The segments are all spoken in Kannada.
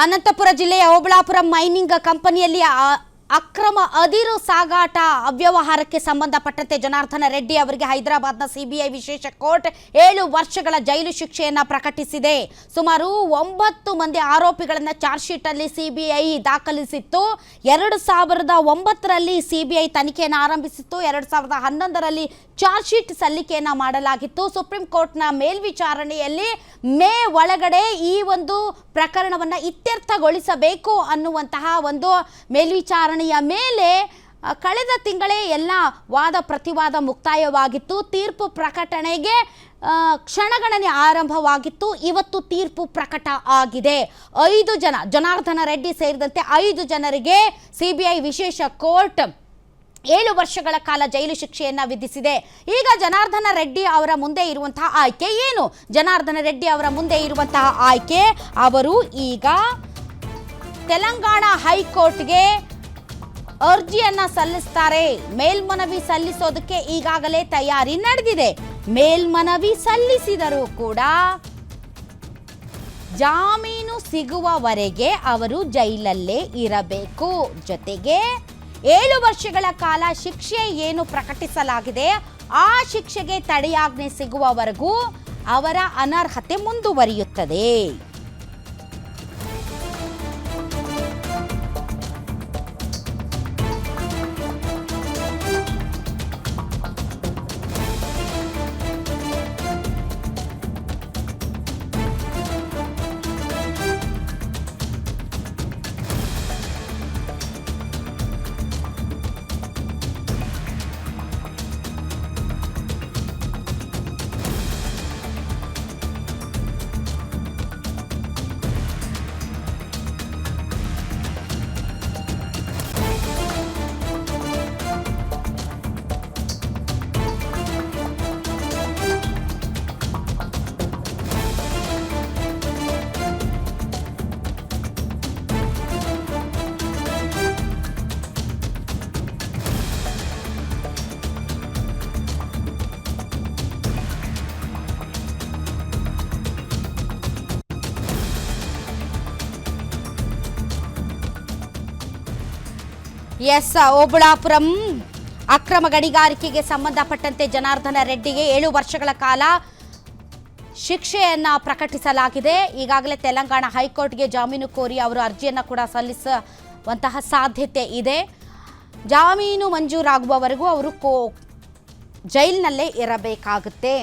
ಅನಂತಪುರ ಜಿಲ್ಲೆಯ ಓಬಳಾಪುರ ಮೈನಿಂಗ್ ಕಂಪನಿಯಲ್ಲಿ ಅಕ್ರಮ ಅದಿರು ಸಾಗಾಟ ಅವ್ಯವಹಾರಕ್ಕೆ ಸಂಬಂಧಪಟ್ಟಂತೆ ಜನಾರ್ದನ ರೆಡ್ಡಿ ಅವರಿಗೆ ಹೈದರಾಬಾದ್ನ ಸಿಬಿಐ ವಿಶೇಷ ಕೋರ್ಟ್ ಏಳು ವರ್ಷಗಳ ಜೈಲು ಶಿಕ್ಷೆಯನ್ನು ಪ್ರಕಟಿಸಿದೆ. ಸುಮಾರು ಒಂಬತ್ತು ಮಂದಿ ಆರೋಪಿಗಳನ್ನು ಚಾರ್ಜ್ ಶೀಟ್ ಅಲ್ಲಿ ಸಿಬಿಐ ದಾಖಲಿಸಿತ್ತು. ಎರಡು ಸಾವಿರದ ಒಂಬತ್ತರಲ್ಲಿ ಸಿಬಿಐ ತನಿಖೆಯನ್ನು ಆರಂಭಿಸಿತ್ತು. ಎರಡು ಸಾವಿರದ ಹನ್ನೊಂದರಲ್ಲಿ ಚಾರ್ಜ್ ಶೀಟ್ ಸಲ್ಲಿಕೆಯನ್ನ ಮಾಡಲಾಗಿತ್ತು. ಸುಪ್ರೀಂ ಕೋರ್ಟ್ನ ಮೇಲ್ವಿಚಾರಣೆಯಲ್ಲಿ ಮೇ ಒಳಗಡೆ ಈ ಒಂದು ಪ್ರಕರಣವನ್ನ ಇತ್ಯರ್ಥಗೊಳಿಸಬೇಕು ಅನ್ನುವಂತಹ ಒಂದು ಮೇಲ್ವಿಚಾರಣೆಯ ಮೇಲೆ ಕಳೆದ ತಿಂಗಳೇ ಎಲ್ಲ ವಾದ ಪ್ರತಿವಾದ ಮುಕ್ತಾಯವಾಗಿತ್ತು. ತೀರ್ಪು ಪ್ರಕಟಣೆಗೆ ಕ್ಷಣಗಣನೆ ಆರಂಭವಾಗಿತ್ತು. ಇವತ್ತು ತೀರ್ಪು ಪ್ರಕಟ ಆಗಿದೆ. ಐದು ಜನ, ಜನಾರ್ದನ ರೆಡ್ಡಿ ಸೇರಿದಂತೆ ಐದು ಜನರಿಗೆ ಸಿಬಿಐ ವಿಶೇಷ ಕೋರ್ಟ್ ಏಳು ವರ್ಷಗಳ ಕಾಲ ಜೈಲು ಶಿಕ್ಷೆಯನ್ನ ವಿಧಿಸಿದೆ. ಈಗ ಜನಾರ್ದನ ರೆಡ್ಡಿ ಅವರ ಮುಂದೆ ಇರುವಂತಹ ಆಯ್ಕೆ ಏನು? ಜನಾರ್ದನ ರೆಡ್ಡಿ ಅವರ ಮುಂದೆ ಇರುವಂತಹ ಆಯ್ಕೆ, ಅವರು ಈಗ ತೆಲಂಗಾಣ ಹೈಕೋರ್ಟ್ಗೆ ಅರ್ಜಿಯನ್ನ ಸಲ್ಲಿಸ್ತಾರೆ. ಮೇಲ್ಮನವಿ ಸಲ್ಲಿಸೋದಕ್ಕೆ ಈಗಾಗಲೇ ತಯಾರಿ ನಡೆದಿದೆ. ಮೇಲ್ಮನವಿ ಸಲ್ಲಿಸಿದರೂ ಕೂಡ ಜಾಮೀನು ಸಿಗುವವರೆಗೆ ಅವರು ಜೈಲಲ್ಲೇ ಇರಬೇಕು. ಜೊತೆಗೆ ಏಳು ವರ್ಷಗಳ ಕಾಲ ಶಿಕ್ಷೆ ಏನು ಪ್ರಕಟಿಸಲಾಗಿದೆ? ಆ ಶಿಕ್ಷೆಗೆ ತಡೆಯಾಜ್ಞೆ ಸಿಗುವವರೆಗೂ ಅವರ ಅನರ್ಹತೆ ಮುಂದುವರಿಯುತ್ತದೆ. ಎಸ್ ಓಬಳಾಪುರಂ ಅಕ್ರಮ ಗಣಿಗಾರಿಕೆಗೆ ಸಂಬಂಧಪಟ್ಟಂತೆ ಜನಾರ್ದನ ರೆಡ್ಡಿಗೆ ಏಳು ವರ್ಷಗಳ ಕಾಲ ಶಿಕ್ಷೆಯನ್ನ ಪ್ರಕಟಿಸಲಾಗಿದೆ. ಈಗಾಗಲೇ ತೆಲಂಗಾಣ ಹೈಕೋರ್ಟ್ಗೆ ಜಾಮೀನು ಕೋರಿ ಅವರು ಅರ್ಜಿಯನ್ನು ಕೂಡ ಸಲ್ಲಿಸುವಂತಹ ಸಾಧ್ಯತೆ ಇದೆ. ಜಾಮೀನು ಮಂಜೂರಾಗುವವರೆಗೂ ಅವರು ಕೋ ಜೈಲಿನಲ್ಲೇ ಇರಬೇಕಾಗುತ್ತೆ.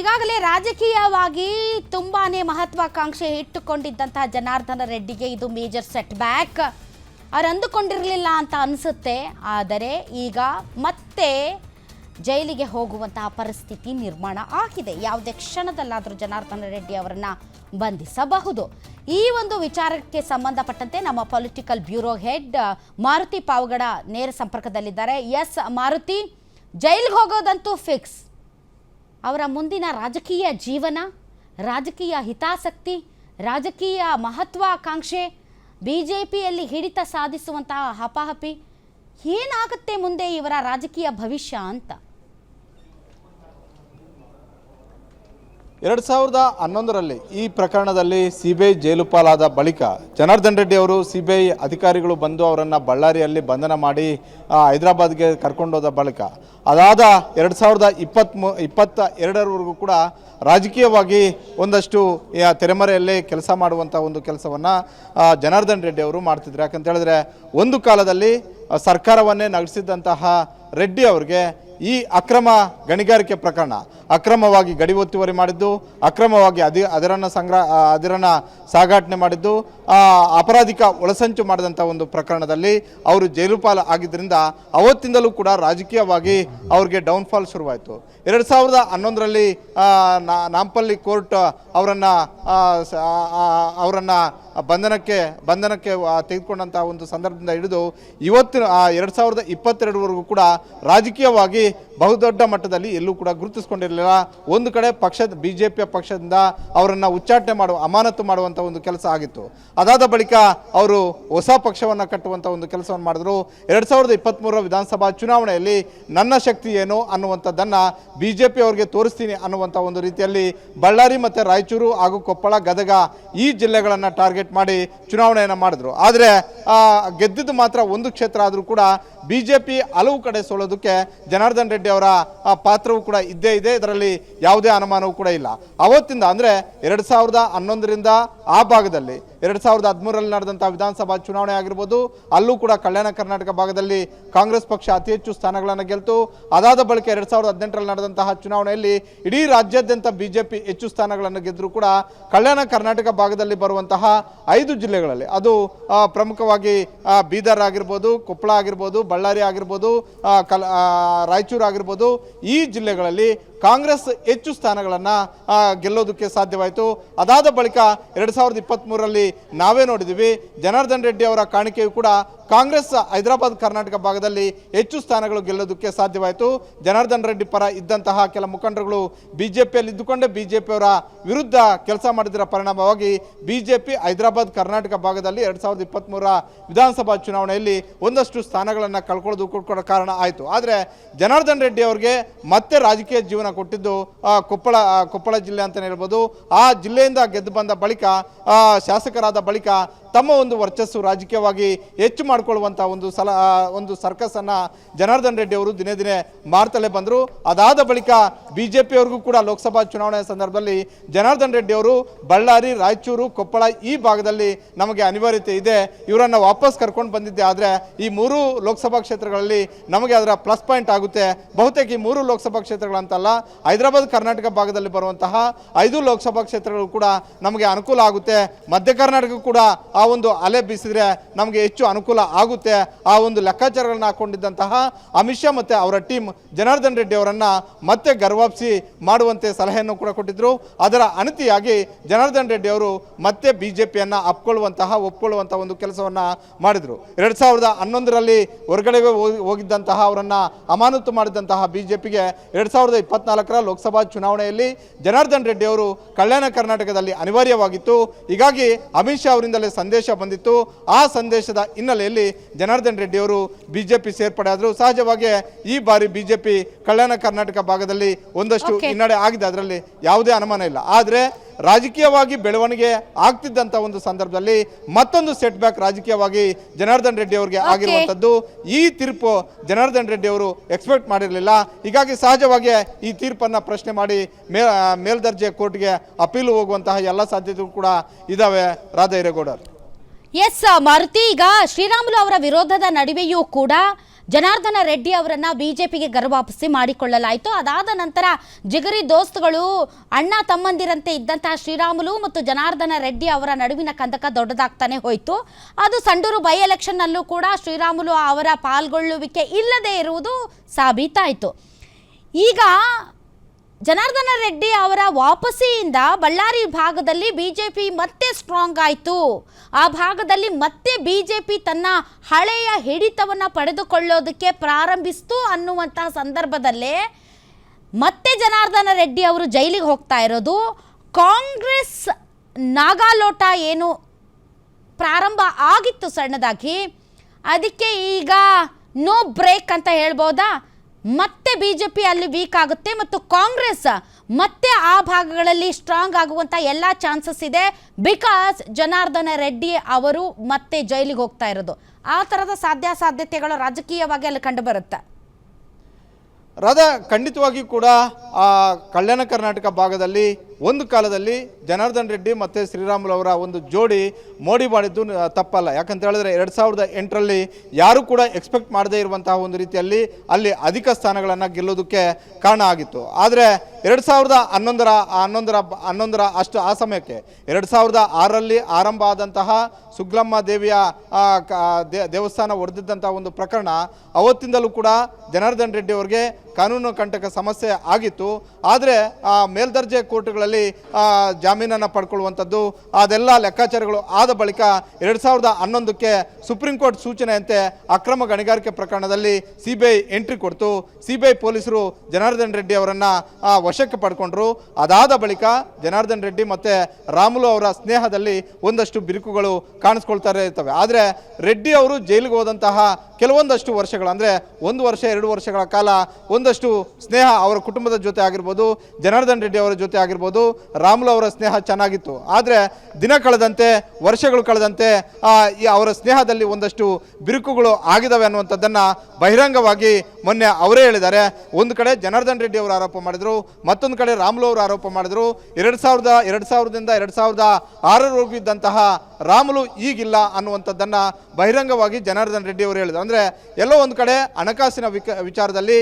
ಈಗಾಗಲೇ ರಾಜಕೀಯವಾಗಿ ತುಂಬಾ ಮಹತ್ವಾಕಾಂಕ್ಷೆ ಇಟ್ಟುಕೊಂಡಿದ್ದಂತಹ ಜನಾರ್ದನ ರೆಡ್ಡಿಗೆ ಇದು ಮೇಜರ್ ಸೆಟ್ ಬ್ಯಾಕ್. ಅವ್ರು ಅಂದುಕೊಂಡಿರಲಿಲ್ಲ ಅಂತ ಅನಿಸುತ್ತೆ, ಆದರೆ ಈಗ ಮತ್ತೆ ಜೈಲಿಗೆ ಹೋಗುವಂತಹ ಪರಿಸ್ಥಿತಿ ನಿರ್ಮಾಣ ಆಗಿದೆ. ಯಾವುದೇ ಕ್ಷಣದಲ್ಲಾದರೂ ಜನಾರ್ದನ ರೆಡ್ಡಿ ಅವರನ್ನ ಬಂಧಿಸಬಹುದು. ಈ ಒಂದು ವಿಚಾರಕ್ಕೆ ಸಂಬಂಧಪಟ್ಟಂತೆ ನಮ್ಮ political bureau head Maruti Pavagada ನೇರ ಸಂಪರ್ಕದಲ್ಲಿದ್ದಾರೆ. ಎಸ್, ಮಾರುತಿ, ಜೈಲಿಗೆ ಹೋಗೋದಂತೂ ಫಿಕ್ಸ್ ಅವರ ಮುಂದಿನ ರಾಜಕೀಯ ಜೀವನ, ರಾಜಕೀಯ ಹಿತಾಸಕ್ತಿ, ರಾಜಕೀಯ ಮಹತ್ವಾಕಾಂಕ್ಷೆ ಬಿ ಜೆ ಪಿಯಲ್ಲಿ ಹಿಡಿತ ಸಾಧಿಸುವಂತಹ ಹಪಾಹಪಿ ಏನಾಗುತ್ತೆ ಮುಂದೆ ಇವರ ರಾಜಕೀಯ ಭವಿಷ್ಯ ಅಂತ? ಎರಡು ಸಾವಿರದ ಹನ್ನೊಂದರಲ್ಲಿ ಈ ಪ್ರಕರಣದಲ್ಲಿ ಸಿ ಬಿ ಐ ಜೈಲು ಪಾಲಾದ ಬಳಿಕ ಜನಾರ್ದನ್ ರೆಡ್ಡಿ ಅವರು ಸಿ ಬಿ ಐ ಅಧಿಕಾರಿಗಳು ಬಂದು ಅವರನ್ನು ಬಳ್ಳಾರಿಯಲ್ಲಿ ಬಂಧನ ಮಾಡಿ ಹೈದರಾಬಾದ್ಗೆ ಕರ್ಕೊಂಡೋದ ಬಳಿಕ. ಅದಾದ ಎರಡು ಸಾವಿರದ ಇಪ್ಪತ್ತ್ಮೂ ಇಪ್ಪತ್ತ ಎರಡರವರೆಗೂ ಕೂಡ ರಾಜಕೀಯವಾಗಿ ಒಂದಷ್ಟು ತೆರೆಮರೆಯಲ್ಲಿ ಕೆಲಸ ಮಾಡುವಂಥ ಒಂದು ಕೆಲಸವನ್ನು ಜನಾರ್ದನ್ ರೆಡ್ಡಿ ಅವರು ಮಾಡ್ತಿದ್ರು. ಯಾಕಂತ ಹೇಳಿದ್ರೆ ಒಂದು ಕಾಲದಲ್ಲಿ ಸರ್ಕಾರವನ್ನೇ ನಡೆಸಿದ್ದಂತಹ ರೆಡ್ಡಿ ಅವರಿಗೆ ಈ ಅಕ್ರಮ ಗಣಿಗಾರಿಕೆ ಪ್ರಕರಣ ಅಕ್ರಮವಾಗಿ ಗಡಿ ಒತ್ತುವರಿ ಮಾಡಿದ್ದು, ಅಕ್ರಮವಾಗಿ ಅದಿ ಅದರನ್ನು ಸಂಗ್ರಹ ಅದರನ್ನು ಸಾಗಾಟನೆ ಮಾಡಿದ್ದು ಅಪರಾಧಿಕ ಒಳಸಂಚು ಮಾಡಿದಂಥ ಒಂದು ಪ್ರಕರಣದಲ್ಲಿ ಅವರು ಜೈಲುಪಾಲ ಆಗಿದ್ದರಿಂದ ಅವತ್ತಿಂದಲೂ ಕೂಡ ರಾಜಕೀಯವಾಗಿ ಅವ್ರಿಗೆ ಡೌನ್ಫಾಲ್ ಶುರುವಾಯಿತು. ಎರಡು ಸಾವಿರದ ಹನ್ನೊಂದರಲ್ಲಿ ನಾಂಪಲ್ಲಿ ಕೋರ್ಟ್ ಅವರನ್ನು ಅವರನ್ನು ಬಂಧನಕ್ಕೆ ಬಂಧನಕ್ಕೆ ತೆಗೆದುಕೊಂಡಂಥ ಒಂದು ಸಂದರ್ಭದಿಂದ ಹಿಡಿದು ಇವತ್ತಿನ ಎರಡು ಸಾವಿರದ ಇಪ್ಪತ್ತೆರಡವರೆಗೂ ಕೂಡ ರಾಜಕೀಯವಾಗಿ ಬಹುದೊಡ್ಡ ಮಟ್ಟದಲ್ಲಿ ಎಲ್ಲೂ ಕೂಡ ಗುರುತಿಸಿಕೊಂಡಿರಲಿಲ್ಲ. ಒಂದು ಕಡೆ ಪಕ್ಷದ ಬಿ ಜೆ ಪಿಯ ಪಕ್ಷದಿಂದ ಅವರನ್ನು ಉಚ್ಚಾಟನೆ ಮಾಡುವ ಅಮಾನತು ಮಾಡುವಂಥ ಒಂದು ಕೆಲಸ ಆಗಿತ್ತು. ಅದಾದ ಬಳಿಕ ಅವರು ಹೊಸ ಪಕ್ಷವನ್ನು ಕಟ್ಟುವಂಥ ಒಂದು ಕೆಲಸವನ್ನು ಮಾಡಿದ್ರು. ಎರಡು ಸಾವಿರದ ಇಪ್ಪತ್ತ್ಮೂರರ ವಿಧಾನಸಭಾ ಚುನಾವಣೆಯಲ್ಲಿ ನನ್ನ ಶಕ್ತಿ ಏನು ಅನ್ನುವಂಥದ್ದನ್ನು ಬಿ ಜೆ ಪಿ ಅವರಿಗೆ ತೋರಿಸ್ತೀನಿ ಅನ್ನುವಂಥ ಒಂದು ರೀತಿಯಲ್ಲಿ ಬಳ್ಳಾರಿ ಮತ್ತು ರಾಯಚೂರು ಹಾಗೂ ಕೊಪ್ಪಳ ಗದಗ ಈ ಜಿಲ್ಲೆಗಳನ್ನು ಟಾರ್ಗೆಟ್ ಮಾಡಿ ಚುನಾವಣೆಯನ್ನು ಮಾಡಿದ್ರು. ಆದರೆ ಗೆದ್ದಿದ್ದು ಮಾತ್ರ ಒಂದು ಕ್ಷೇತ್ರ ಆದರೂ ಕೂಡ ಬಿ ಜೆ ಪಿ ಹಲವು ಕಡೆ ಸೋಲೋದಕ್ಕೆ ಜನಾರ್ದನ್ ರೆಡ್ಡಿ ಅವರ ಆ, ಪಾತ್ರವೂ ಕೂಡ ಇದ್ದೇ ಇದೆ. ಇದರಲ್ಲಿ ಯಾವುದೇ ಅನುಮಾನವೂ ಕೂಡ ಇಲ್ಲ. ಅವತ್ತಿಂದ ಅಂದರೆ ಎರಡು ಸಾವಿರದ ಹನ್ನೊಂದರಿಂದ ಆ ಭಾಗದಲ್ಲಿ ಎರಡು ಸಾವಿರದ ಹದಿಮೂರರಲ್ಲಿ ನಡೆದಂಥ ವಿಧಾನಸಭಾ ಚುನಾವಣೆ ಆಗಿರ್ಬೋದು, ಅಲ್ಲೂ ಕೂಡ ಕಲ್ಯಾಣ ಕರ್ನಾಟಕ ಭಾಗದಲ್ಲಿ ಕಾಂಗ್ರೆಸ್ ಪಕ್ಷ ಅತಿ ಹೆಚ್ಚು ಸ್ಥಾನಗಳನ್ನು ಗೆಲ್ತು. ಅದಾದ ಬಳಿಕ ಎರಡು ಸಾವಿರದ ಹದಿನೆಂಟರಲ್ಲಿ ನಡೆದಂತಹ ಚುನಾವಣೆಯಲ್ಲಿ ಇಡೀ ರಾಜ್ಯಾದ್ಯಂತ ಬಿಜೆಪಿ ಹೆಚ್ಚು ಸ್ಥಾನಗಳನ್ನು ಗೆದ್ದರೂ ಕೂಡ ಕಲ್ಯಾಣ ಕರ್ನಾಟಕ ಭಾಗದಲ್ಲಿ ಬರುವಂತಹ ಐದು ಜಿಲ್ಲೆಗಳಲ್ಲಿ, ಅದು ಪ್ರಮುಖವಾಗಿ ಬೀದರ್ ಆಗಿರ್ಬೋದು, ಕೊಪ್ಪಳ ಆಗಿರ್ಬೋದು, ಬಳ್ಳಾರಿ ಆಗಿರ್ಬೋದು ಕಲ್ ರಾಯಚೂರು ಆಗಿರ್ಬೋದು, ಈ ಜಿಲ್ಲೆಗಳಲ್ಲಿ ಕಾಂಗ್ರೆಸ್ ಹೆಚ್ಚು ಸ್ಥಾನಗಳನ್ನು ಗೆಲ್ಲೋದಕ್ಕೆ ಸಾಧ್ಯವಾಯಿತು. ಅದಾದ ಬಳಿಕ ಎರಡು ಸಾವಿರದ ಇಪ್ಪತ್ತ್ಮೂರರಲ್ಲಿ ನಾವೇ ನೋಡಿದ್ದೀವಿ ಜನಾರ್ದನ್ ರೆಡ್ಡಿ ಅವರ ಕಾಣಿಕೆಯು ಕೂಡ ಕಾಂಗ್ರೆಸ್, ಹೈದರಾಬಾದ್, ಕರ್ನಾಟಕ ಭಾಗದಲ್ಲಿ ಹೆಚ್ಚು ಸ್ಥಾನಗಳು ಗೆಲ್ಲೋದಕ್ಕೆ ಸಾಧ್ಯವಾಯಿತು. ಜನಾರ್ದನ್ ರೆಡ್ಡಿ ಪರ ಇದ್ದಂತಹ ಕೆಲ ಮುಖಂಡರುಗಳು ಬಿ ಜೆ ಪಿಯಲ್ಲಿ ಇದ್ದುಕೊಂಡೇ ಬಿ ಜೆ ಪಿಯವರ ವಿರುದ್ಧ ಕೆಲಸ ಮಾಡಿದರ ಪರಿಣಾಮವಾಗಿ B J P Hyderabad, Karnataka ಭಾಗದಲ್ಲಿ ಎರಡು ಸಾವಿರದ ಇಪ್ಪತ್ತ್ಮೂರ ವಿಧಾನಸಭಾ ಚುನಾವಣೆಯಲ್ಲಿ ಒಂದಷ್ಟು ಸ್ಥಾನಗಳನ್ನು ಕಳ್ಕೊಳ್ಳೋದು ಕೂಡ ಕಾರಣ ಆಯಿತು. ಆದರೆ ಜನಾರ್ದನ್ ರೆಡ್ಡಿ ಅವರಿಗೆ ಮತ್ತೆ ರಾಜಕೀಯ ಜೀವನ ಕೊಟ್ಟಿದ್ದು ಆ, ಕೊಪ್ಪಳ ಕೊಪ್ಪಳ ಜಿಲ್ಲೆ ಅಂತಲೇ ಹೇಳ್ಬೋದು. ಆ ಜಿಲ್ಲೆಯಿಂದ ಗೆದ್ದು ಬಂದ ಬಳಿಕ ಶಾಸಕರಾದ ಬಳಿಕ ತಮ್ಮ ಒಂದು ವರ್ಚಸ್ಸು ರಾಜಕೀಯವಾಗಿ ಹೆಚ್ಚು ಮಾಡಿಕೊಳ್ಳುವಂಥ ಒಂದು ಸಲ ಒಂದು ಸರ್ಕಸನ್ನು ಜನಾರ್ದನ್ ರೆಡ್ಡಿ ಅವರು ದಿನೇ ದಿನೇ ಮಾಡ್ತಲೇ ಬಂದರು. ಅದಾದ ಬಳಿಕ ಬಿ ಜೆ ಕೂಡ ಲೋಕಸಭಾ ಚುನಾವಣೆಯ ಸಂದರ್ಭದಲ್ಲಿ ಜನಾರ್ದನ್ ರೆಡ್ಡಿ ಅವರು ಬಳ್ಳಾರಿ, ರಾಯಚೂರು, ಕೊಪ್ಪಳ ಈ ಭಾಗದಲ್ಲಿ ನಮಗೆ ಅನಿವಾರ್ಯತೆ ಇದೆ. ಇವರನ್ನು ವಾಪಸ್ ಕರ್ಕೊಂಡು ಬಂದಿದ್ದೆ ಆದರೆ ಈ ಮೂರು ಲೋಕಸಭಾ ಕ್ಷೇತ್ರಗಳಲ್ಲಿ ನಮಗೆ ಅದರ ಪ್ಲಸ್ ಪಾಯಿಂಟ್ ಆಗುತ್ತೆ. ಬಹುತೇಕ ಈ ಮೂರು ಲೋಕಸಭಾ ಕ್ಷೇತ್ರಗಳಂತಲ್ಲ, ಹೈದರಾಬಾದ್, ಕರ್ನಾಟಕ ಭಾಗದಲ್ಲಿ ಬರುವಂತಹ ಐದು ಲೋಕಸಭಾ ಕ್ಷೇತ್ರಗಳು ಕೂಡ ನಮಗೆ ಅನುಕೂಲ ಆಗುತ್ತೆ. ಮಧ್ಯ ಕರ್ನಾಟಕ ಕೂಡ ಆ ಒಂದು ಅಲೆ ಬೀಸಿದ್ರೆ ನಮಗೆ ಹೆಚ್ಚು ಅನುಕೂಲ ಆಗುತ್ತೆ. ಆ ಒಂದು ಲೆಕ್ಕಾಚಾರಗಳನ್ನ ಹಾಕೊಂಡಿದ್ದಂತಹ ಅಮಿತ್ ಶಾ ಮತ್ತು ಅವರ ಟೀಮ್ ಜನಾರ್ದನ್ ರೆಡ್ಡಿ ಅವರನ್ನು ಮತ್ತೆ ಗರ್ವಾಪ್ಸಿ ಮಾಡುವಂತೆ ಸಲಹೆಯನ್ನು ಕೂಡ ಕೊಟ್ಟಿದ್ದರು ಅದರ ಅಣತಿಯಾಗಿ ಜನಾರ್ದನ್ ರೆಡ್ಡಿ ಅವರು ಮತ್ತೆ ಬಿ ಜೆ ಪಿಯನ್ನು ಅಪ್ಕೊಳ್ಳುವಂತಹ ಒಪ್ಕೊಳ್ಳುವಂತಹ ಒಂದು ಕೆಲಸವನ್ನು ಮಾಡಿದರು. ಎರಡು ಸಾವಿರದ ಹನ್ನೊಂದರಲ್ಲಿ ಹೊರಗಡೆ ಹೋಗಿ- ಹೋಗಿದ್ದಂತಹ ಅವರನ್ನು ಅಮಾನತು ಮಾಡಿದಂತಹ ಬಿ ಜೆ ಪಿಗೆ ಎರಡು ಸಾವಿರದ ಇಪ್ಪತ್ನಾಲ್ಕರ ಲೋಕಸಭಾ ಚುನಾವಣೆಯಲ್ಲಿ ಜನಾರ್ದನ್ ರೆಡ್ಡಿ ಅವರು ಕಲ್ಯಾಣ ಕರ್ನಾಟಕದಲ್ಲಿ ಅನಿವಾರ್ಯವಾಗಿತ್ತು. ಹೀಗಾಗಿ ಅಮಿತ್ ಶಾ ಅವರಿಂದಲೇ ಸಂದೇಶ ಬಂದಿತ್ತು. ಆ ಸಂದೇಶದ ಹಿನ್ನೆಲೆಯಲ್ಲಿ ಜನಾರ್ದನ್ ರೆಡ್ಡಿ ಅವರು ಬಿಜೆಪಿ ಸೇರ್ಪಡೆ ಆದರು ಸಹಜವಾಗಿ ಈ ಬಾರಿ B J P Kalyana Karnataka ಭಾಗದಲ್ಲಿ ಒಂದಷ್ಟು ಹಿನ್ನಡೆ ಆಗಿದೆ. ಅದರಲ್ಲಿ ಯಾವುದೇ ಅನುಮಾನ ಇಲ್ಲ. ಆದರೆ ರಾಜಕೀಯವಾಗಿ ಬೆಳವಣಿಗೆ ಆಗ್ತಿದ್ದಂಥ ಒಂದು ಸಂದರ್ಭದಲ್ಲಿ ಮತ್ತೊಂದು ಸೆಟ್ ಬ್ಯಾಕ್ ರಾಜಕೀಯವಾಗಿ ಜನಾರ್ದನ್ ರೆಡ್ಡಿ ಅವರಿಗೆ. ಆಗಿರುವಂಥದ್ದು. ಈ ತೀರ್ಪು ಜನಾರ್ದನ್ ರೆಡ್ಡಿ ಅವರು ಎಕ್ಸ್ಪೆಕ್ಟ್ ಮಾಡಿರಲಿಲ್ಲ. ಹೀಗಾಗಿ ಸಹಜವಾಗಿ ಈ ತೀರ್ಪನ್ನು ಪ್ರಶ್ನೆ ಮಾಡಿ ಮೇ ಮೇಲ್ದರ್ಜೆ ಕೋರ್ಟ್ಗೆ ಅಪೀಲ್ ಹೋಗುವಂತಹ ಎಲ್ಲ ಸಾಧ್ಯತೆಗಳು ಕೂಡ ಇದ್ದಾವೆ ರಾಧಾ ಹಿರೇಗೌಡರು. ಎಸ್ ಮಾರುತಿ ಈಗ ಶ್ರೀರಾಮುಲು ಅವರ ವಿರೋಧದ ನಡುವೆಯೂ ಕೂಡ ಜನಾರ್ದನ ರೆಡ್ಡಿ ಅವರನ್ನ ಬಿಜೆಪಿಗೆ ಗರ್ವಾಪಸಿ ಮಾಡಿಕೊಳ್ಳಲಾಯಿತು. ಅದಾದ ನಂತರ ಜಿಗರಿ ದೋಸ್ತುಗಳು, ಅಣ್ಣ ತಮ್ಮಂದಿರಂತೆ ಇದ್ದಂತಹ ಶ್ರೀರಾಮುಲು ಮತ್ತು ಜನಾರ್ದನ ರೆಡ್ಡಿ ಅವರ ನಡುವಿನ ಕಂದಕ ದೊಡ್ಡದಾಗ್ತಾನೆ ಹೋಯಿತು. ಅದು ಸಂಡೂರು ಬೈ ಎಲೆಕ್ಷನ್ನಲ್ಲೂ ಕೂಡ ಶ್ರೀರಾಮುಲು ಅವರ ಪಾಲ್ಗೊಳ್ಳುವಿಕೆ ಇಲ್ಲದೆ ಇರುವುದು ಸಾಬೀತಾಯಿತು. ಈಗ ಜನಾರ್ದನ ರೆಡ್ಡಿ ಅವರ ವಾಪಸಿಯಿಂದ ಬಳ್ಳಾರಿ ಭಾಗದಲ್ಲಿ ಬಿಜೆಪಿ ಮತ್ತೆ ಸ್ಟ್ರಾಂಗ್ ಆಯಿತು. ಆ ಭಾಗದಲ್ಲಿ ಮತ್ತೆ ಬಿಜೆಪಿ ತನ್ನ ಹಳೆಯ ಹಿಡಿತವನ್ನು ಪಡೆದುಕೊಳ್ಳೋದಕ್ಕೆ ಪ್ರಾರಂಭಿಸ್ತು ಅನ್ನುವಂತಹ ಸಂದರ್ಭದಲ್ಲೇ ಮತ್ತೆ ಜನಾರ್ದನ ರೆಡ್ಡಿ ಅವರು ಜೈಲಿಗೆ ಹೋಗ್ತಾ ಇರೋದು. ಕಾಂಗ್ರೆಸ್ ನಾಗಾಲೋಟ ಏನು ಪ್ರಾರಂಭ ಆಗಿತ್ತು ಸಣ್ಣದಾಗಿ. ಅದಕ್ಕೆ ಈಗ ನೋ ಬ್ರೇಕ್ ಅಂತ ಹೇಳ್ಬೋದಾ? ಮತ್ತೆ ಬಿಜೆಪಿ ಅಲ್ಲಿ ವೀಕ್ ಆಗುತ್ತೆ ಮತ್ತು ಕಾಂಗ್ರೆಸ್ ಮತ್ತೆ ಆ ಭಾಗಗಳಲ್ಲಿ ಸ್ಟ್ರಾಂಗ್ ಆಗುವಂತ ಎಲ್ಲ ಚಾನ್ಸಸ್ ಇದೆ. ಬಿಕಾಸ್ ಜನಾರ್ದನ ರೆಡ್ಡಿ ಅವರು ಮತ್ತೆ ಜೈಲಿಗೆ ಹೋಗ್ತಾ ಇರೋದು. ಆ ತರದ ಸಾಧ್ಯಾಸಾಧ್ಯತೆಗಳು ರಾಜಕೀಯವಾಗಿ ಅಲ್ಲಿ ಕಂಡು ಬರುತ್ತೆ. ರಾಧಾ, ಖಂಡಿತವಾಗಿಯೂ ಕೂಡ ಕಲ್ಯಾಣ ಕರ್ನಾಟಕ ಭಾಗದಲ್ಲಿ ಒಂದು ಕಾಲದಲ್ಲಿ ಜನಾರ್ದನ್ ರೆಡ್ಡಿ ಮತ್ತು ಶ್ರೀರಾಮುಲು ಅವರ ಒಂದು ಜೋಡಿ ಮೋಡಿ ಮಾಡಿದ್ದು ತಪ್ಪಲ್ಲ. ಯಾಕಂತ ಹೇಳಿದ್ರೆ ಎರಡು ಸಾವಿರದ ಎಂಟರಲ್ಲಿ ಯಾರೂ ಕೂಡ ಎಕ್ಸ್ಪೆಕ್ಟ್ ಮಾಡದೇ ಇರುವಂತಹ ಒಂದು ರೀತಿಯಲ್ಲಿ ಅಲ್ಲಿ ಅಧಿಕ ಸ್ಥಾನಗಳನ್ನು ಗೆಲ್ಲೋದಕ್ಕೆ ಕಾರಣ ಆಗಿತ್ತು. ಆದರೆ ಎರಡು ಸಾವಿರದ ಹನ್ನೊಂದರ ಹನ್ನೊಂದರ ಹನ್ನೊಂದರ ಅಷ್ಟು, ಆ ಸಮಯಕ್ಕೆ ಎರಡು ಸಾವಿರದ ಆರರಲ್ಲಿ ಆರಂಭ ಆದಂತಹ ಸುಗ್ಲಮ್ಮ ದೇವಿಯ ದೇವಸ್ಥಾನ ಹೊಡೆದಿದ್ದಂಥ ಒಂದು ಪ್ರಕರಣ ಅವತ್ತಿಂದಲೂ ಕೂಡ ಜನಾರ್ದನ್ ರೆಡ್ಡಿ ಅವರಿಗೆ ಕಾನೂನು ಕಂಟಕ ಸಮಸ್ಯೆ ಆಗಿತ್ತು, ಆದರೆ ಆ ಮೇಲ್ದರ್ಜೆ ಕೋರ್ಟ್ಗಳಲ್ಲಿ ಜಾಮೀನನ್ನು ಪಡ್ಕೊಳ್ಳುವಂಥದ್ದು, ಅದೆಲ್ಲ ಲೆಕ್ಕಾಚಾರಗಳು ಆದ ಬಳಿಕ ಎರಡು ಸಾವಿರದ ಹನ್ನೊಂದಕ್ಕೆ ಸುಪ್ರೀಂ ಕೋರ್ಟ್ ಸೂಚನೆಯಂತೆ ಅಕ್ರಮ ಗಣಿಗಾರಿಕೆ ಪ್ರಕರಣದಲ್ಲಿ ಸಿ ಎಂಟ್ರಿ ಕೊಡ್ತು. ಸಿ ಬಿ ಐ ಪೊಲೀಸರು ಜನಾರ್ದನ್ ರೆಡ್ಡಿ ಅವರನ್ನು ವಶಕ್ಕೆ ಪಡ್ಕೊಂಡ್ರು. ಅದಾದ ಬಳಿಕ ಜನಾರ್ದನ್ ರೆಡ್ಡಿ ಮತ್ತು ರಾಮುಲು ಅವರ ಸ್ನೇಹದಲ್ಲಿ ಒಂದಷ್ಟು ಬಿರುಕುಗಳು ಕಾಣಿಸ್ಕೊಳ್ತಾರೆ ಇರ್ತವೆ. ಆದರೆ ರೆಡ್ಡಿ ಅವರು ಜೈಲಿಗೆ ಹೋದಂತಹ ಕೆಲವೊಂದಷ್ಟು ವರ್ಷಗಳು, ಅಂದರೆ ಒಂದು ವರ್ಷ, ಎರಡು ವರ್ಷಗಳ ಕಾಲ ಒಂದಷ್ಟು ಸ್ನೇಹ ಅವರ ಕುಟುಂಬದ ಜೊತೆ ಆಗಿರ್ಬೋದು, ಜನಾರ್ದನ್ ರೆಡ್ಡಿ ಅವರ ಜೊತೆ ಆಗಿರ್ಬೋದು, ರಾಮುಲು ಅವರ ಸ್ನೇಹ ಚೆನ್ನಾಗಿತ್ತು. ಆದರೆ ದಿನ ಕಳೆದಂತೆ, ವರ್ಷಗಳು ಕಳೆದಂತೆ ಅವರ ಸ್ನೇಹದಲ್ಲಿ ಒಂದಷ್ಟು ಬಿರುಕುಗಳು ಆಗಿದ್ದಾವೆ ಅನ್ನುವಂಥದ್ದನ್ನು ಬಹಿರಂಗವಾಗಿ ಮೊನ್ನೆ ಅವರೇ ಹೇಳಿದ್ದಾರೆ. ಒಂದು ಕಡೆ ಜನಾರ್ದನ್ ರೆಡ್ಡಿ ಅವರು ಆರೋಪ ಮಾಡಿದರು, ಮತ್ತೊಂದು ಕಡೆ ರಾಮುಲು ಅವರು ಆರೋಪ ಮಾಡಿದರು. ಎರಡು ಸಾವಿರದ, ಎರಡು ಸಾವಿರದಿಂದ ಎರಡು ಸಾವಿರದ ಆರರವರೆಗೂ ಇದ್ದಂತಹ ರಾಮುಲು ಈಗಿಲ್ಲ ಅನ್ನುವಂಥದ್ದನ್ನು ಬಹಿರಂಗವಾಗಿ ಜನಾರ್ದನ್ ರೆಡ್ಡಿ ಅವರು ಹೇಳಿದರು. ಅಂದರೆ ಎಲ್ಲೋ ಒಂದು ಕಡೆ ಹಣಕಾಸಿನ ವಿಚಾರದಲ್ಲಿ ವಿಚಾರದಲ್ಲಿ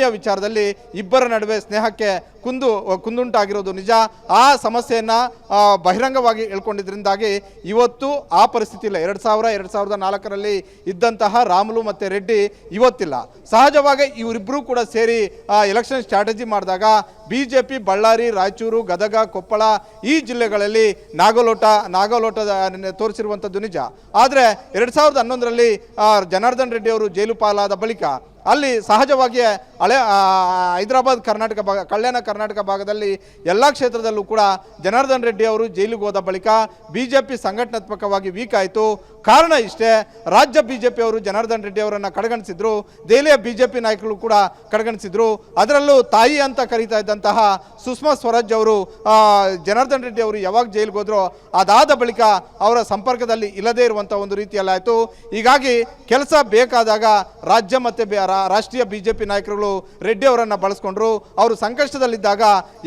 ಭೂಮಿಯ ವಿಚಾರದಲ್ಲಿ ಇಬ್ಬರ ನಡುವೆ ಸ್ನೇಹಕ್ಕೆ ಕುಂದು, ಕುಂದುಂಟಾಗಿರೋದು ನಿಜ. ಆ ಸಮಸ್ಯೆಯನ್ನು ಬಹಿರಂಗವಾಗಿ ಹೇಳ್ಕೊಂಡಿದ್ದರಿಂದಾಗಿ ಇವತ್ತು ಆ ಪರಿಸ್ಥಿತಿ ಇಲ್ಲ. ಎರಡು ಸಾವಿರ, ಎರಡು ಸಾವಿರದ ನಾಲ್ಕರಲ್ಲಿ ಇದ್ದಂತಹ ರಾಮುಲು ಮತ್ತು ರೆಡ್ಡಿ ಇವತ್ತಿಲ್ಲ. ಸಹಜವಾಗಿ ಇವರಿಬ್ಬರೂ ಕೂಡ ಸೇರಿ ಎಲೆಕ್ಷನ್ ಸ್ಟ್ರಾಟಜಿ ಮಾಡಿದಾಗ B J P Ballari, Raichur, Gadag, Koppal ಈ ಜಿಲ್ಲೆಗಳಲ್ಲಿ ನಾಗಲೋಟ ನಾಗಲೋಟ ತೋರಿಸಿರುವಂಥದ್ದು ನಿಜ. ಆದರೆ ಎರಡು ಸಾವಿರದ ಹನ್ನೊಂದರಲ್ಲಿ ಜನಾರ್ದನ್ ರೆಡ್ಡಿ ಅವರು ಜೈಲು ಪಾಲಾದ ಬಳಿಕ ಅಲ್ಲಿ ಸಹಜವಾಗಿಯೇ ಹಳೆ ಹೈದರಾಬಾದ್ ಕರ್ನಾಟಕ ಭಾಗ, ಕಲ್ಯಾಣ ಕರ್ನಾಟಕ ಭಾಗದಲ್ಲಿ ಎಲ್ಲ ಕ್ಷೇತ್ರದಲ್ಲೂ ಕೂಡ ಜನಾರ್ದನ್ ರೆಡ್ಡಿ ಅವರು ಜೈಲಿಗೆ ಹೋದ ಬಳಿಕ ಬಿ ಜೆ ಪಿ ಸಂಘಟನಾತ್ಮಕವಾಗಿ ವೀಕ್ ಆಯಿತು. ಕಾರಣ ಇಷ್ಟೇ, ರಾಜ್ಯ ಬಿ ಜೆ ಪಿಯವರು ಜನಾರ್ದನ್ ರೆಡ್ಡಿ ಅವರನ್ನು ಕಡೆಗಣಿಸಿದ್ರು, ದೆಹಲಿಯ ಬಿ ಜೆ ಪಿ ನಾಯಕರು ಕೂಡ ಕಡೆಗಣಿಸಿದ್ರು. ಅದರಲ್ಲೂ ತಾಯಿ ಅಂತ ಕರೀತಾ ಇದ್ದಂತಹ ಸುಷ್ಮಾ ಸ್ವರಾಜ್ ಅವರು ಜನಾರ್ದನ್ ರೆಡ್ಡಿ ಅವರು ಯಾವಾಗ ಜೈಲಿಗೆ ಹೋದ್ರೋ ಅದಾದ ಬಳಿಕ ಅವರ ಸಂಪರ್ಕದಲ್ಲಿ ಇಲ್ಲದೇ ಇರುವಂಥ ಒಂದು ರೀತಿಯಲ್ಲಾಯಿತು. ಹೀಗಾಗಿ ಕೆಲಸ ಬೇಕಾದಾಗ ರಾಜ್ಯ ಮತ್ತು ರಾಷ್ಟ್ರೀಯ ಬಿ ಜೆ ಪಿ ನಾಯಕರುಗಳು ರೆಡ್ಡಿ ಅವರನ್ನು ಬಳಸ್ಕೊಂಡ್ರು. ಅವರು ಸಂಕಷ್ಟದಲ್ಲಿದ್ದಾಗ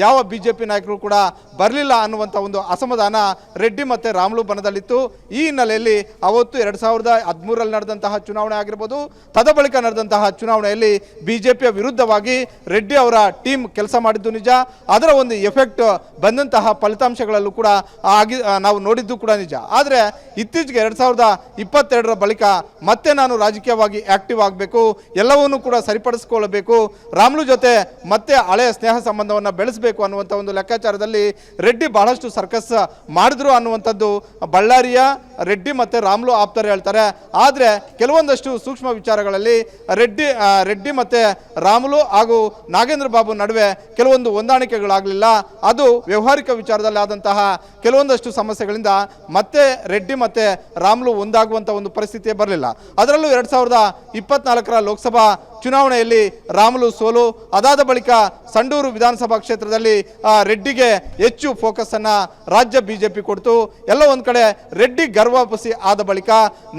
ಯಾವ ಬಿ ಜೆ ಪಿ ನಾಯಕರು ಕೂಡ ಬರಲಿಲ್ಲ ಅನ್ನುವಂಥ ಒಂದು ಅಸಮಾಧಾನ ರೆಡ್ಡಿ ಮತ್ತು ರಾಮಲು ಬನದಲ್ಲಿತ್ತು ಈ ಹಿನ್ನೆಲೆಯಲ್ಲಿ ಅವತ್ತು ಎರಡು ಸಾವಿರದ ಹದಿಮೂರಲ್ಲಿ ನಡೆದಂತಹ ಚುನಾವಣೆ ಆಗಿರ್ಬೋದು, ತದ ಬಳಿಕ ನಡೆದಂತಹ ಚುನಾವಣೆಯಲ್ಲಿ ಬಿ ಜೆ ಪಿಯ ವಿರುದ್ಧವಾಗಿ ರೆಡ್ಡಿ ಅವರ ಟೀಮ್ ಕೆಲಸ ಮಾಡಿದ್ದು ನಿಜ. ಅದರ ಒಂದು ಎಫೆಕ್ಟ್ ಬಂದಂತಹ ಫಲಿತಾಂಶಗಳಲ್ಲೂ ಕೂಡ ಆಗಿ ನಾವು ನೋಡಿದ್ದು ಕೂಡ ನಿಜ. ಆದರೆ ಇತ್ತೀಚೆಗೆ ಎರಡು ಸಾವಿರದ ಇಪ್ಪತ್ತೆರಡರ ಬಳಿಕ ಮತ್ತೆ ನಾನು ರಾಜಕೀಯವಾಗಿ ಆಕ್ಟಿವ್ ಆಗಬೇಕು, ಎಲ್ಲವನ್ನೂ ಕೂಡ ಸರಿಪಡಿಸಿಕೊಳ್ಳಬೇಕು, ರಾಮ್ಲು ಜೊತೆ ಮತ್ತೆ ಹಳೆಯ ಸ್ನೇಹ ಸಂಬಂಧವನ್ನು ಬೆಳೆಸಬೇಕು ಅನ್ನುವಂಥ ಒಂದು ಲೆಕ್ಕಾಚಾರದಲ್ಲಿ ರೆಡ್ಡಿ ಬಹಳಷ್ಟು ಸರ್ಕಸ್ ಮಾಡಿದ್ರು ಅನ್ನುವಂಥದ್ದು ಬಳ್ಳಾರಿಯ ರೆಡ್ಡಿ ಮತ್ತು ರಾಮ್ಲು ಆಪ್ತರು ಹೇಳ್ತಾರೆ. ಆದರೆ ಕೆಲವೊಂದಷ್ಟು ಸೂಕ್ಷ್ಮ ವಿಚಾರಗಳಲ್ಲಿ ರೆಡ್ಡಿ ರೆಡ್ಡಿ ಮತ್ತು ರಾಮುಲು ಹಾಗೂ ನಾಗೇಂದ್ರ ಬಾಬು ನಡುವೆ ಕೆಲವೊಂದು ಹೊಂದಾಣಿಕೆಗಳಾಗಲಿಲ್ಲ. ಅದು ವ್ಯವಹಾರಿಕ ವಿಚಾರದಲ್ಲಿ ಆದಂತಹ ಕೆಲವೊಂದಷ್ಟು ಸಮಸ್ಯೆಗಳಿಂದ ಮತ್ತೆ ರೆಡ್ಡಿ ಮತ್ತು ರಾಮುಲು ಒಂದಾಗುವಂಥ ಒಂದು ಪರಿಸ್ಥಿತಿಯೇ ಬರಲಿಲ್ಲ. ಅದರಲ್ಲೂ ಎರಡು ಸಾವಿರದ ಇಪ್ಪತ್ನಾಲ್ಕರ ಲೋಕಸಭಾ ಚುನಾವಣೆಯಲ್ಲಿ ರಾಮುಲು ಸೋಲು. ಅದಾದ ಬಳಿಕ ಸಂಡೂರು ವಿಧಾನಸಭಾ ಕ್ಷೇತ್ರದಲ್ಲಿ ರೆಡ್ಡಿಗೆ ಹೆಚ್ಚು ಫೋಕಸನ್ನು ರಾಜ್ಯ ಬಿ ಜೆ ಪಿ ಕೊಡ್ತು. ಎಲ್ಲ ಒಂದು ಕಡೆ ರೆಡ್ಡಿ ಗರ್ವಾಪಸಿ ಆದ ಬಳಿಕ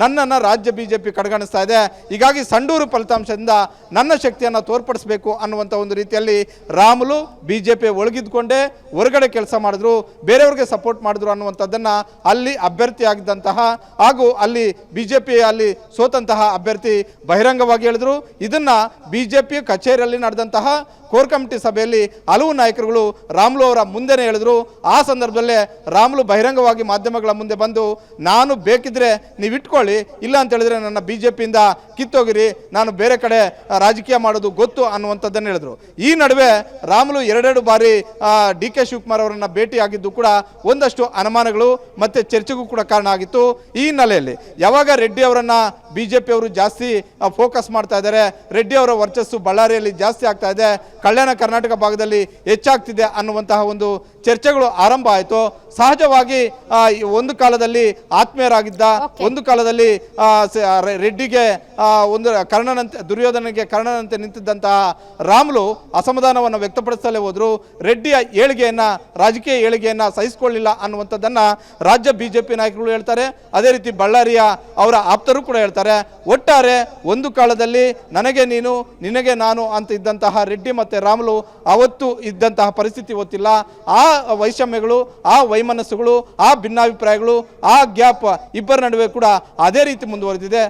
ನನ್ನನ್ನು ರಾಜ್ಯ ಬಿಜೆಪಿ ಕಡೆಗಣಿಸ್ತಾ ಇದೆ. ಹೀಗಾಗಿ ಸಂಡೂರು ಫಲಿತಾಂಶದಿಂದ ನನ್ನ ಶಕ್ತಿಯನ್ನು ತೋರ್ಪಡಿಸಬೇಕು ಅನ್ನುವಂಥ ಒಂದು ರೀತಿಯಲ್ಲಿ ರಾಮುಲು ಬಿ ಜೆ ಪಿ ಒಳಗಿದ್ಕೊಂಡೇ ಹೊರಗಡೆ ಕೆಲಸ ಮಾಡಿದ್ರು, ಬೇರೆಯವ್ರಿಗೆ ಸಪೋರ್ಟ್ ಮಾಡಿದ್ರು ಅನ್ನುವಂಥದ್ದನ್ನು ಅಲ್ಲಿ ಅಭ್ಯರ್ಥಿಯಾಗಿದ್ದಂತಹ ಹಾಗೂ ಅಲ್ಲಿ ಬಿ ಜೆ ಪಿ ಅಲ್ಲಿ ಸೋತಂತಹ ಅಭ್ಯರ್ಥಿ ಬಹಿರಂಗವಾಗಿ ಹೇಳಿದ್ರು. ಇದನ್ನ ಬಿ ಜೆ ಪಿ ಕಚೇರಿಯಲ್ಲಿ ನಡೆದಂತಹ ಕೋರ್ ಕಮಿಟಿ ಸಭೆಯಲ್ಲಿ ಹಲವು ನಾಯಕರುಗಳು ರಾಮುಲು ಅವರ ಮುಂದೆನೇ ಹೇಳಿದ್ರು. ಆ ಸಂದರ್ಭದಲ್ಲೇ ರಾಮುಲು ಬಹಿರಂಗವಾಗಿ ಮಾಧ್ಯಮಗಳ ಮುಂದೆ ಬಂದು, ನಾನು ಬೇಕಿದ್ರೆ ನೀವು ಇಟ್ಕೊಳ್ಳಿ, ಇಲ್ಲ ಅಂತ ಹೇಳಿದ್ರೆ ನನ್ನ ಬಿ ಜೆ ಪಿಯಿಂದ ಕಿತ್ತೋಗಿರಿ, ನಾನು ಬೇರೆ ಕಡೆ ರಾಜಕೀಯ ಮಾಡೋದು ಗೊತ್ತು ಅನ್ನುವಂಥದ್ದನ್ನು ಹೇಳಿದರು. ಈ ನಡುವೆ ರಾಮುಲು ಎರಡೆರಡು ಬಾರಿ ಡಿ ಕೆ ಶಿವಕುಮಾರ್ ಅವರನ್ನು ಭೇಟಿಯಾಗಿದ್ದು ಕೂಡ ಒಂದಷ್ಟು ಅನುಮಾನಗಳು ಮತ್ತು ಚರ್ಚೆಗೂ ಕೂಡ ಕಾರಣ ಆಗಿತ್ತು. ಈ ಹಿನ್ನೆಲೆಯಲ್ಲಿ ಯಾವಾಗ ರೆಡ್ಡಿ ಅವರನ್ನ ಬಿಜೆಪಿ ಅವರು ಜಾಸ್ತಿ ಫೋಕಸ್ ಮಾಡ್ತಾ ಇದ್ದಾರೆ. ರೆಡ್ಡಿ ಅವರ ವರ್ಚಸ್ಸು ಬಳ್ಳಾರಿಯಲ್ಲಿ ಜಾಸ್ತಿ ಆಗ್ತಾ ಇದೆ. ಕಲ್ಯಾಣ ಕರ್ನಾಟಕ ಭಾಗದಲ್ಲಿ ಹೆಚ್ಚಾಗ್ತಿದೆ ಅನ್ನುವಂತಹ ಒಂದು ಚರ್ಚೆಗಳು ಆರಂಭ ಆಯಿತು. ಸಹಜವಾಗಿ ಒಂದು ಕಾಲದಲ್ಲಿ ಆತ್ಮೀಯರಾಗಿದ್ದ ಒಂದು ಕಾಲದಲ್ಲಿ ರೆಡ್ಡಿಗೆ ಒಂದು ಕರ್ಣನಂತೆ ದುರ್ಯೋಧನಿಗೆ ಕರ್ಣನಂತೆ ನಿಂತಿದ್ದಂತಹ ರಾಮುಲು ಅಸಮಾಧಾನವನ್ನು ವ್ಯಕ್ತಪಡಿಸಲೇ ಹೋದರು. ರೆಡ್ಡಿಯ ಏಳಿಗೆಯನ್ನು ರಾಜಕೀಯ ಏಳಿಗೆಯನ್ನು ಸಹಿಸಿಕೊಳ್ಳಿಲ್ಲ ಅನ್ನುವಂಥದ್ದನ್ನು ರಾಜ್ಯ ಬಿಜೆಪಿ ನಾಯಕರು ಹೇಳ್ತಾರೆ. ಅದೇ ರೀತಿ ಬಳ್ಳಾರಿಯ ಅವರ ಆಪ್ತರು ಕೂಡ ಹೇಳ್ತಾರೆ. ಒಟ್ಟಾರೆ ಒಂದು ಕಾಲದಲ್ಲಿ ನನಗೆ ನೀನು, ನಿನಗೆ ನಾನು ಅಂತ ಇದ್ದಂತಹ ರೆಡ್ಡಿ ಮತ್ತೆ ರಾಮುಲು ಅವತ್ತು ಇದ್ದಂತಹ ಪರಿಸ್ಥಿತಿ ಗೊತ್ತಿಲ್ಲ. ಆ ವೈಷಮ್ಯಗಳು, ಆ ವೈಮನಸ್ಸುಗಳು, ಆ ಭಿನ್ನಾಭಿಪ್ರಾಯಗಳು, ಆ ಗ್ಯಾಪ್ ಇಬ್ಬರ ನಡುವೆ ಕೂಡ ಅದೇ ರೀತಿ ಮುಂದುವರೆದಿದೆ.